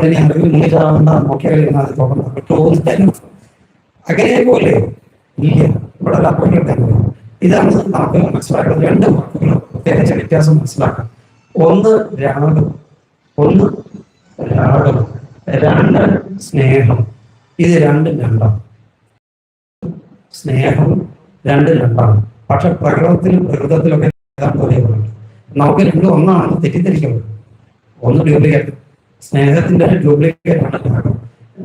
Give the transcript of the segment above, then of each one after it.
തന്നെ അറിവിൽ മുങ്ങിച്ചാവുന്ന നോക്കിയാൽ അത് തുറന്നു തോന്നുന്നു അങ്ങനെ പോലെ ഇല്ല. ഇവിടെ അപ്പോഴും ഇതാണ് നമുക്ക് മനസ്സിലാക്കുന്നത്. രണ്ട് വാക്കുകൾ പ്രത്യേകിച്ച് വ്യത്യാസം മനസ്സിലാക്കാം. ഒന്ന് രാഗം ഒന്ന് രാഗം രണ്ട് സ്നേഹം. ഇത് രണ്ടും രണ്ടാണ് സ്നേഹം രണ്ട് രണ്ടാണ് പക്ഷെ പ്രകൃതത്തിലും ഏതാണ്ട് ഒരേപോലെ നമുക്ക് രണ്ടും ഒന്നാണ് തെറ്റിദ്ധരിക്കുന്നത് ഒന്ന് ഡ്യൂപ്ലിക്കേറ്റ് സ്നേഹത്തിന്റെ ഡ്യൂപ്ലിക്കേറ്റ് ആണ് രാഗം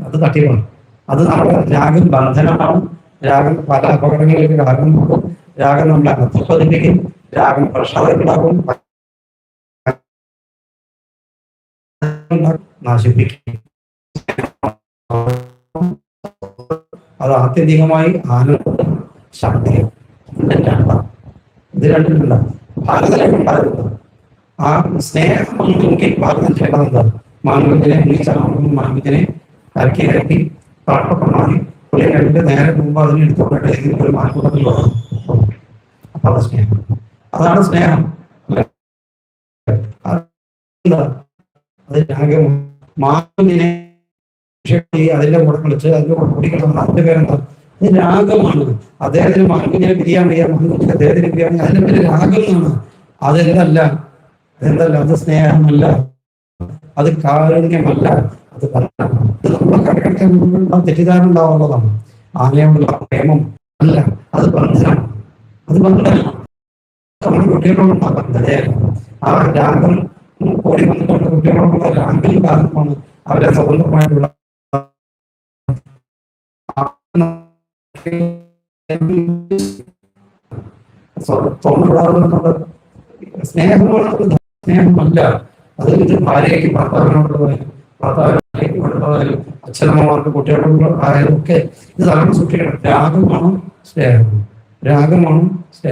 അത് തട്ടിയാണ് അത് നമ്മുടെ രാഗം ബന്ധനമാണ്. രാഗം പല അപകടങ്ങളിലേക്ക് കാരണമാകും രാഗം നമ്മളെ അനർത്ഥപ്പതിപ്പിക്കും രാഗം പ്രഷറുണ്ടാകും. നശിപ്പിക്കും. അത് ആത്യന്തികമായി ആനന്ദം ശക്തി ഇത് രണ്ടില്ല ഭാരതത്തിലേക്ക് ആ സ്നേഹം നമുക്ക് ഭാരതം ചെയ്യണമെന്നത് മാനവത്തിനെ മാനവത്തിനെ കരക്കി കരക്കി പാട്ടൊക്കെ മാറി പുള്ളിയെ കഴിഞ്ഞിട്ട് നേരെ മുമ്പ് അതിനെ എടുത്തോട്ടെ ഏതെങ്കിലും ഒരു മാനവത്തിൽ വന്നു. അപ്പൊ അത് സ്നേഹം. അതാണ് സ്നേഹം? അത് അതിന്റെ കൂടെ വിളിച്ച് അതിന്റെ കൂടെ കുടിക്കണം അതിന്റെ പേരെന്താ? ഇത് രാഗമാണ്. അദ്ദേഹത്തിന് മാനവിനെ പിരിയാൻ വയ്യ മാനവിനെ അദ്ദേഹത്തിന് പിരിയാൻ. അതിന്റെ പേര് രാഗം അതെന്തല്ല? അതെന്തല്ല? അത് സ്നേഹമല്ല. അത് കാരുണ്യമല്ല അത് പറഞ്ഞ തെറ്റിദ്ധാരണ ഉണ്ടാവുന്നതാണ് ആനയോടുള്ള പ്രേമം അല്ല അത് ബന്ധമാണ് അത് പറഞ്ഞ നമ്മുടെ ആ രാഗം ഓടി വന്നിട്ടുള്ള കുട്ടികളോടുള്ള രാഗം കാരണമാണ് അവരെ സ്വതന്ത്രമായിട്ടുള്ള സ്നേഹമുള്ള സ്നേഹമാണ് സ്നേഹമല്ല. അത് ഇത് ഭാര്യയ്ക്ക് ഭർത്താവിനോടുള്ളതായാലും ഭർത്താവിനേക്ക് കൊണ്ടുള്ളതായാലും അച്ഛനമ്മമാർക്ക് കുട്ടികളോട് ആയാലും ഒക്കെ ഇത് തലമുറ സൂക്ഷിക്കണം. രാഗമാണ് സ്നേഹം രാഗമാണ് സ്നേഹം